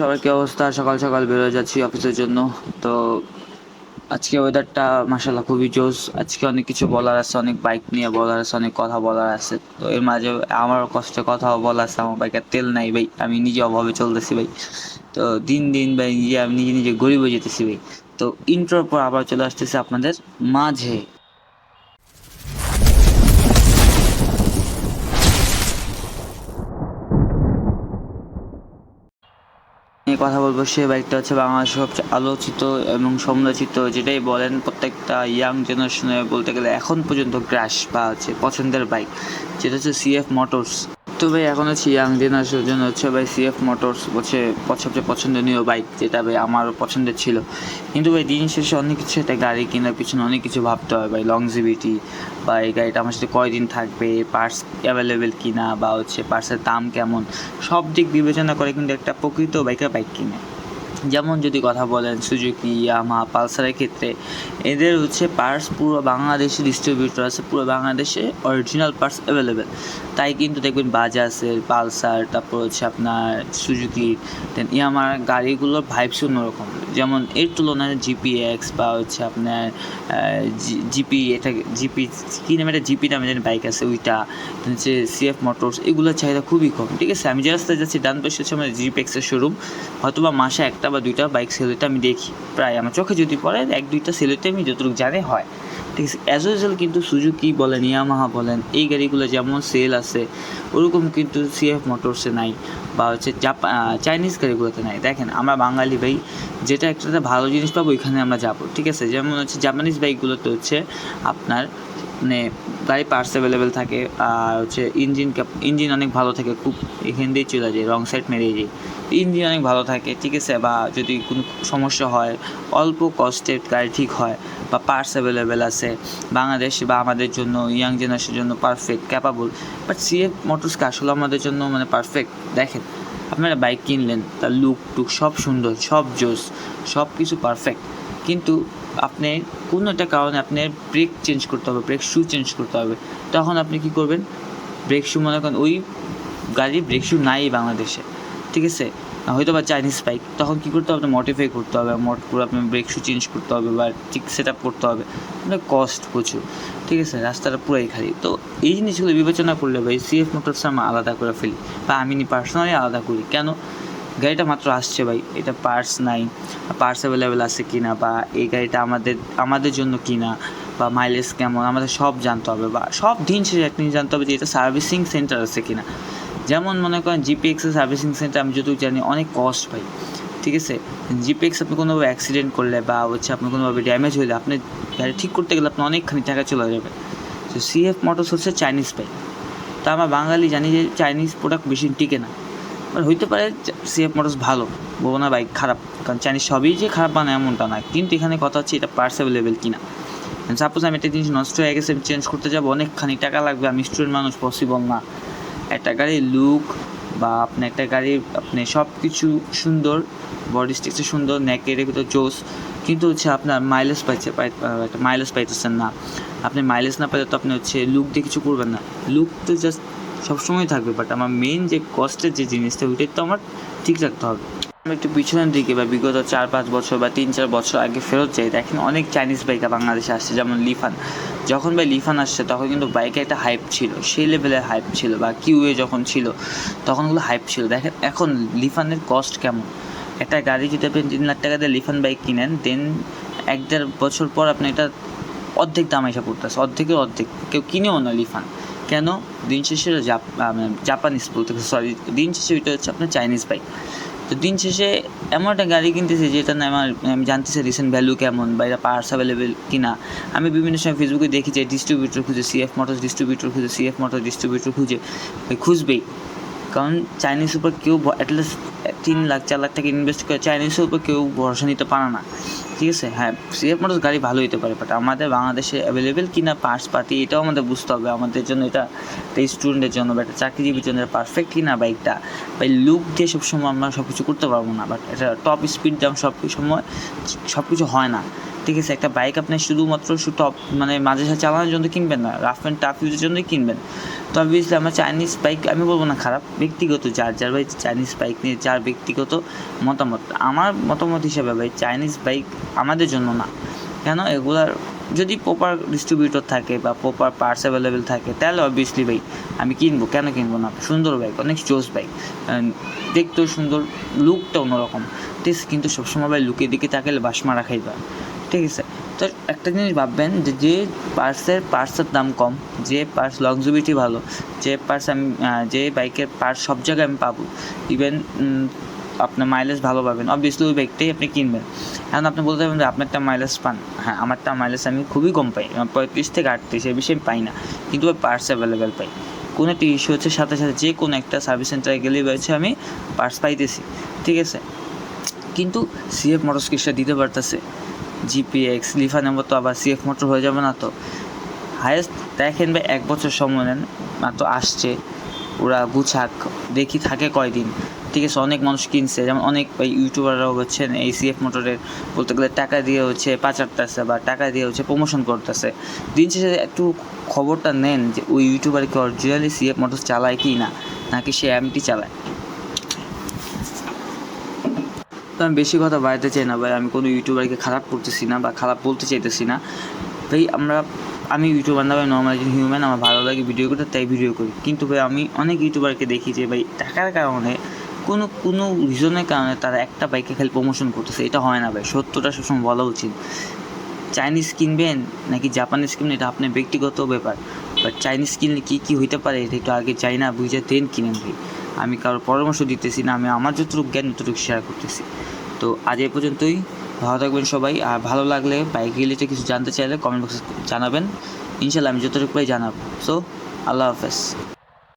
সবার কি অবস্থা? সকাল সকাল বেরোয় যাচ্ছি অফিসের জন্য। তো আজকে ওয়েদারটা মাসাল্লাহ খুবই জোস আজকে অনেক কিছু বলার আছে, অনেক বাইক নিয়ে বলার আছে, অনেক কথা বলার আছে। তো এর মাঝে আমারও কষ্টে কথা বলার আছে, আমার বাইকের তেল নাই ভাই। আমি নিজে অভাবে চলতেছি ভাই। তো দিন দিন ভাই নিজে, আমি নিজে নিজে গরিব হয়ে যেতেছি ভাই। তো ইন্ট্রোর পর আবার চলে আসতেছে আপনাদের মাঝে। নিয়ে কথা বলব। সে বাইকটা হচ্ছে বাংলাদেশের সবচেয়ে আলোচিত এবং সমালোচিত যেটাই বলেন প্রত্যেকটা ইয়াং জেনারেশনে বলতে গেলে এখন পর্যন্ত ক্র্যাশ বা হচ্ছে পছন্দের বাইক যেটা হচ্ছে সিএফ মোটরস তো ভাই এখন হচ্ছে ইয়াং জেনারেশনের জন্য হচ্ছে ভাই সিএফ মোটরস হচ্ছে সবচেয়ে পছন্দনীয় বাইক যেটা ভাই আমারও পছন্দের ছিল। কিন্তু ভাই দিন শেষে অনেক কিছু একটা গাড়ি কেনার পিছনে অনেক কিছু ভাবতে হয় ভাই লংজিভিটি বা এই গাড়িটা আমার সাথে কয়দিন থাকবে পার্টস অ্যাভেলেবেল কিনা বা হচ্ছে পার্টসের দাম কেমন, সব দিক বিবেচনা করে কিন্তু একটা প্রকৃত বাইকের বাইক কিনে। যেমন যদি কথা বলেন সুজুকি, ইয়ামা, পালসারের ক্ষেত্রে, এদের হচ্ছে পার্টস পুরো বাংলাদেশে ডিস্ট্রিবিউটর আছে, পুরো বাংলাদেশে অরিজিনাল পার্টস অ্যাভেলেবেল তাই কিন্তু দেখবেন বাজাজের পালসার, তারপর হচ্ছে আপনার সুজুকি দেন ইয়ামার গাড়িগুলোর ভাইবস অন্যরকম। যেমন এর তুলনায় জিপিএক্স বা হচ্ছে আপনার জিপি এটা জিপি কী নামে একটা জিপি নামে যেন বাইক আছে ওইটা হচ্ছে সিএফ মোটরস এগুলোর চাহিদা খুবই কম। ঠিক আছে? আমি যে রাস্তায় যাচ্ছি ডান পাশে হচ্ছে আমার জিপিএক্সের শোরুম হয়তো বা মাসে একটা বা দুইটা বাইক সেলতে আমি দেখি। প্রায় আমার চোখে যদি পড়ে, এক দুইটা সেলুতে আমি যতটুকু জানে হয়। ঠিক আছে অ্যাজ ইউজুয়াল কিন্তু সুজুকি বলেন ইয়ামাহা বলেন, এই গাড়িগুলো যেমন সেল আছে, ওরকম কিন্তু সিএফ মোটরসে নাই বা হচ্ছে জাপা চাইনিজ গাড়িগুলোতে নাই। দেখেন, আমরা বাঙালি ভাই, যেটা একটাতে ভালো জিনিস পাবো, ওইখানে আমরা যাব। ঠিক আছে, যেমন হচ্ছে জাপানিজ বাইকগুলোতে হচ্ছে আপনার মানে গাড়ি পার্টস অ্যাভেলেবেল থাকে আর হচ্ছে ইঞ্জিন ইঞ্জিন অনেক ভালো থাকে, খুব এখান দিয়েই চলে যায় রং সাইড মেরে যায়। ইঞ্জিন অনেক ভালো থাকে, ঠিক আছে? বা যদি কোনো সমস্যা হয়, অল্প কস্টে গাড়ি ঠিক হয় বা পার্টস অ্যাভেলেবেল আছে, বাংলাদেশ বা আমাদের জন্য ইয়াং জেনারেশনের জন্য পারফেক্ট ক্যাপাবল বাট সিএফ মোটরসকে আসলে আমাদের জন্য মানে পারফেক্ট দেখেন, আপনারা বাইক কিনলেন, তার লুক টুক সব সুন্দর, সব জোস সব কিছু পারফেক্ট কিন্তু আপনি কোনো একটা কারণে আপনার ব্রেক চেঞ্জ করতে হবে ব্রেক শু চেঞ্জ করতে হবে। তখন আপনি কি করবেন? ব্রেক শু মনে করেন ওই গাড়ির ব্রেক শু নাই বাংলাদেশে, ঠিক আছে? হয়তো বা চাইনিজ বাইক তখন কী করতে হবে? মডিফাই করতে হবে মড করে আপনার ব্রেক শু চেঞ্জ করতে হবে বা ঠিক সেট আপ করতে হবে। মানে কস্ট প্রচুর, ঠিক আছে? রাস্তাটা পুরাই খালি। তো এই জিনিসগুলো বিবেচনা করলে ভাই সিএফ মোটরস আমরা আলাদা করে ফেলি বা আমি পার্সোনালি আলাদা করি। কেন? গাড়িটা মাত্র আসছে ভাই, এটা পার্টস নাই পার্টস অ্যাভেলেবেল আছে কি না বা এই গাড়িটা আমাদের আমাদের জন্য কি না বা মাইলেজ কেমন, আমাদের সব জানতে হবে বা সব দিন শেষে একটা জানতে হবে যে এটা সার্ভিসিং সেন্টার আছে কি না যেমন মনে করেন জিপিএক্সের সার্ভিসিং সেন্টার আমি যতটুকু জানি অনেক কস্ট ভাই, ঠিক আছে? জিপিএক্স আপনি কোনোভাবে অ্যাক্সিডেন্ট করলে বা হচ্ছে আপনি কোনোভাবে ড্যামেজ হলে আপনি গাড়ি ঠিক করতে গেলে আপনি অনেকখানি টাকা চলে যাবে। তো সিএফ মোটরস হচ্ছে চাইনিজ বাইক তা আমরা বাঙালি জানি যে চাইনিজ প্রোডাক্ট বেশি টিকে না। এবার হইতে পারে সিএফ মোটরস ভালো, বলব না বাইক খারাপ, কারণ চাইনিজ সবই যে খারাপ বানায় এমনটা না কিন্তু এখানে কথা হচ্ছে এটা পার্টস অ্যাভেলেবেল কিনা। সাপোজ আমি একটা জিনিস নষ্ট হয়ে গেছে, আমি চেঞ্জ করতে যাব, অনেকখানি টাকা লাগবে, আমি স্টুডেন্ট মানুষ পসিবল না। একটা গাড়ির লুক বা আপনি একটা গাড়ির, আপনি সব কিছু সুন্দর বডি স্ট্রাকচার সুন্দর নেকের এগুলো জোস, কিন্তু হচ্ছে আপনার মাইলেজ পাইছে মাইলেজ পাইতেছেন না। আপনি মাইলেজ না পাইলে তো আপনি হচ্ছে লুক দিয়ে কিছু করবেন না। লুক তো জাস্ট সবসময় থাকবে বাট আমার মেন যে কস্টের যে জিনিসটা, ওইটাই তো আমার ঠিক রাখতে হবে। আমি একটু পিছনের দিকে বা বিগত চার পাঁচ বছর বা তিন চার বছর আগে ফেরত যাই, দেখেন অনেক চাইনিজ বাইকার বাংলাদেশে আসছে, যেমন লিফান যখন ভাই লিফান আসছে, তখন কিন্তু বাইকে একটা হাইপ ছিল, সেই লেভেলের হাইপ ছিল বা কিউএ যখন ছিল তখন ওগুলো হাইপ ছিল। দেখেন এখন লিফানের কস্ট কেমন? একটা গাড়ি যদি আপনি তিন লাখ টাকা দিয়ে লিফান বাইক কিনেন দেন এক দেড় বছর পর আপনি এটা অর্ধেক দাম এসে পড়তেছে, অর্ধেকের অর্ধেক। কেউ কিনেও না লিফান কেন? দিন শেষে জাপ মানে জাপানিজ বলতে সরি দিন শেষে ওইটা হচ্ছে আপনার চাইনিজ বাইক তো দিন শেষে এমন একটা গাড়ি কিনতেছি যেটা না আমার, আমি জানতেছি রিসেন্ট ভ্যালু কেমন বা এটা পার্টস অ্যাভেলেবেল কিনা। আমি বিভিন্ন সময় ফেসবুকে দেখি যে ডিস্ট্রিবিউটর খুঁজে সিএফ মোটর ডিস্ট্রিবিউটর খুঁজে সিএফ মোটর ডিস্ট্রিবিউটর খুঁজে খুঁজবেই। কারণ চাইনিজ উপর কেউ অ্যাটলিস্ট তিন লাখ, চার লাখ টাকা ইনভেস্ট করে, চাইনিজের উপর কেউ ভরসা নিতে পারে না। ঠিক আছে? হ্যাঁ সিএফ মোটরস গাড়ি ভালো হতে পারে বাট আমাদের বাংলাদেশে অ্যাভেলেবেল কিনা পার্টস পাতি এটাও আমাদের বুঝতে হবে। আমাদের জন্য এটা স্টুডেন্টের জন্য বা একটা চাকরিজীবীর জন্য পারফেক্ট কিনা বাইকটা বা লুক দিয়ে সবসময় আমরা সব কিছু করতে পারব না বাট এটা টপ স্পিড দাম সব সময় সব কিছু হয় না। ঠিক আছে, একটা বাইক আপনি শুধুমাত্র টপ মানে মাঝে সাথে চালানোর জন্য কিনবেন না রাফ অ্যান্ড টাফ ইউজের জন্যই কিনবেন। তো অবভিয়াসলি আমার চাইনিজ বাইক আমি বলব না খারাপ, ব্যক্তিগত যার যার ভাই চাইনিজ বাইক নিয়ে, যার ব্যক্তিগত মতামত। আমার মতামত হিসাবে ভাই চাইনিজ বাইক আমাদের জন্য না। কেন? এগুলার যদি প্রপার ডিস্ট্রিবিউটর থাকে বা প্রপার পার্টস অ্যাভেলেবেল থাকে, তাহলে অবভিয়াসলি ভাই, আমি কিনবো। কেন কিনবো না? সুন্দর বাইক অনেক জোস বাইক দেখতেও সুন্দর লুকটা অন্যরকম। ঠিক আছে? কিন্তু সবসময় ভাই লুকের দিকে তাকালে বাস মারা খাইবা ঠিক আছে? তো একটা জিনিস ভাববেন যে যে পার্টসের পার্টসের দাম কম, যে পার্টস লংজিবিলিটি ভালো, যে পার্টস আমি যে বাইকের পার্টস সব জায়গায় আমি পাবো। ইভেন আপনার মাইলেজ ভালো পাবেন। অবভিয়াসলি ওই বাইকটাই আপনি কিনবেন। এখন আপনি বলতে পারবেন যে আপনারটা মাইলেজ পান। হ্যাঁ আমারটা মাইলেজ আমি খুবই কম পাই। পঁয়ত্রিশ থেকে আটত্রিশ এ বেশি পাই না। কিন্তু ওই পার্টস অ্যাভেলেবেল পাই। কোনো একটা ইস্যু হচ্ছে, সাথে সাথে যে কোনো একটা সার্ভিস সেন্টারে গেলেই হচ্ছে আমি পার্টস পাইতেছি। ঠিক আছে? কিন্তু সিএফ মোটরস কি সেটা দিতে পারতেছে? জিপিএক্স লিফা নেব তো আবার সিএফ মোটর হয়ে যাবে না তো? হায়েস্ট দেখেন ভাই, এক বছর সময় নেন। মাত্র আসছে। ওরা গুছাক। দেখি থাকে কয়দিন। ঠিক আছে অনেক মানুষ কিনছে। যেমন অনেক ভাই ইউটিউবাররাও হচ্ছেন, এই সিএফ মোটরের বলতে গেলে টাকা দিয়ে হচ্ছে পাচারতেছে বা টাকা দিয়ে হচ্ছে প্রমোশন করতেছে। দিন শেষে একটু খবরটা নেন যে ওই ইউটিউবার কি অরিজিনালি সিএফ মোটর চালায় কি না, নাকি সে এমটি চালায়? তো আমি বেশি কথা বাড়াতে চাই না ভাই, আমি কোনো ইউটিউবারকে খারাপ করতেছি না বা খারাপ বলতে চাইতেছি না। ভাই, আমরা, আমি ইউটিউবার না ভাই নর্মাল একজন হিউম্যান আমার ভালো লাগে ভিডিও করতে, তাই ভিডিও করি। কিন্তু ভাই, আমি অনেক ইউটিউবারকে দেখি যে ভাই, টাকার কারণে কোনো কোনো রিজনের কারণে তারা একটা বাইকে খালি প্রমোশন করতেছে। এটা হয় না ভাই, সত্যটা সবসময় বলা উচিত। চাইনিজ কিনবেন নাকি জাপানিজ কিনবেন, এটা আপনার ব্যক্তিগত ব্যাপার। বাট চাইনিজ কিনলে কী কী হইতে পারে, এটা একটু আগে চাই না, বুঝে দেন কিনেন ভাই। আমি কারোর পরামর্শ দিতেছি না, আমি আমার যতটুকু জ্ঞান, ততটুকু শেয়ার করতেছি। তো আজ এ পর্যন্তই, ভালো থাকবেন সবাই। আর ভালো লাগলে বাইক রিলেটেড কিছু জানতে চাইলে কমেন্ট বক্সে জানাবেন। ইনশাল্লাহ আমি যতটুকু পাই জানাব। সো আল্লাহ হাফেজ।